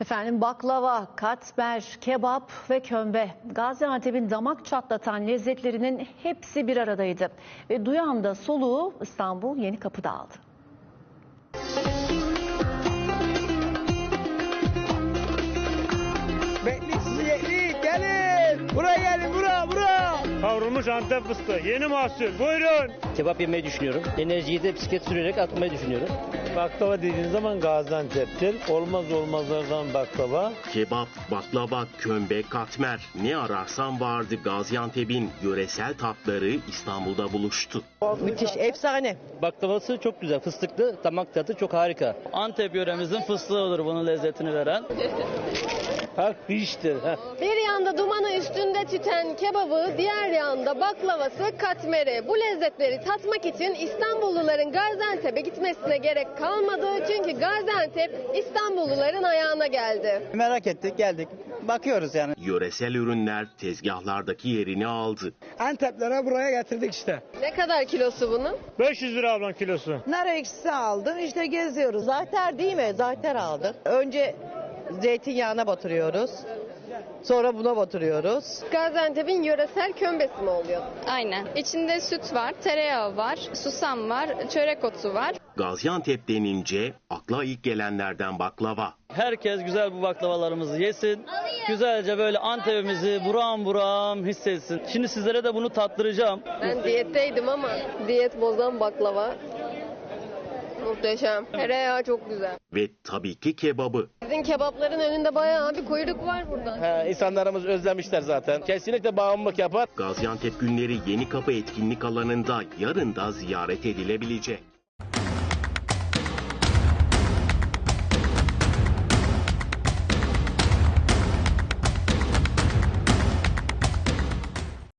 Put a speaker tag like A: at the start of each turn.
A: Efendim baklava, katmer, kebap ve kömbe. Gaziantep'in damak çatlatan lezzetlerinin hepsi bir aradaydı. Ve duyan da soluğu İstanbul Yeni Kapı'da aldı.
B: Beklik sizi gelin. Buraya gelin bura bura.
C: Kavrulmuş Antep fıstığı. Yeni mahsul. Buyurun.
D: Kebap yemeyi düşünüyorum. Enerjiyi de bisiklet sürerek atmayı düşünüyorum.
C: Baklava dediğiniz zaman Gaziantep'tir. Olmaz olmazlardan baklava.
E: Kebap, baklava, kömbe, katmer ne ararsan vardı Gaziantep'in yöresel tatları İstanbul'da buluştu.
B: Müthiş efsane.
D: Baklavası çok güzel. Fıstıklı, damak tadı çok harika.
F: Antep yöremizin fıstığı olur bunun lezzetini veren.
C: Hak iştir. Ha.
G: Bir yanda dumanı üstünde tüten kebabı, diğer yanda baklavası, katmeri. Bu lezzetleri tatmak için İstanbulluların Gaziantep'e gitmesine gerek kalmadı. Çünkü Gaziantep İstanbulluların ayağına geldi.
B: Merak ettik geldik. Bakıyoruz yani.
E: Yöresel ürünler tezgahlardaki yerini aldı.
B: Anteplere buraya getirdik işte.
G: Ne kadar kilosu bunun?
C: 500 lira ablan kilosu.
H: Nar ekşisi aldım işte geziyoruz. Zater değil mi? Zater aldık. Önce zeytinyağına batırıyoruz. Sonra buna batırıyoruz.
G: Gaziantep'in yöresel kömbesi mi oluyor?
I: Aynen. İçinde süt var, tereyağı var, susam var, çörek otu var.
E: Gaziantep denince akla ilk gelenlerden baklava.
F: Herkes güzel bu baklavalarımızı yesin. Güzelce böyle Antep'imizi buram buram hissetsin. Şimdi sizlere de bunu tattıracağım.
G: Ben diyetteydim ama diyet bozan baklava. Muhteşem. Tereyağı çok güzel.
E: Ve tabii ki kebabı.
G: Sizin kebapların önünde bayağı bir kuyruk var burada.
D: insanlarımız özlemişler zaten. Kesinlikle bağımlılık yapar.
E: Gaziantep günleri Yeni Kapı etkinlik alanında yarın da ziyaret edilebilecek.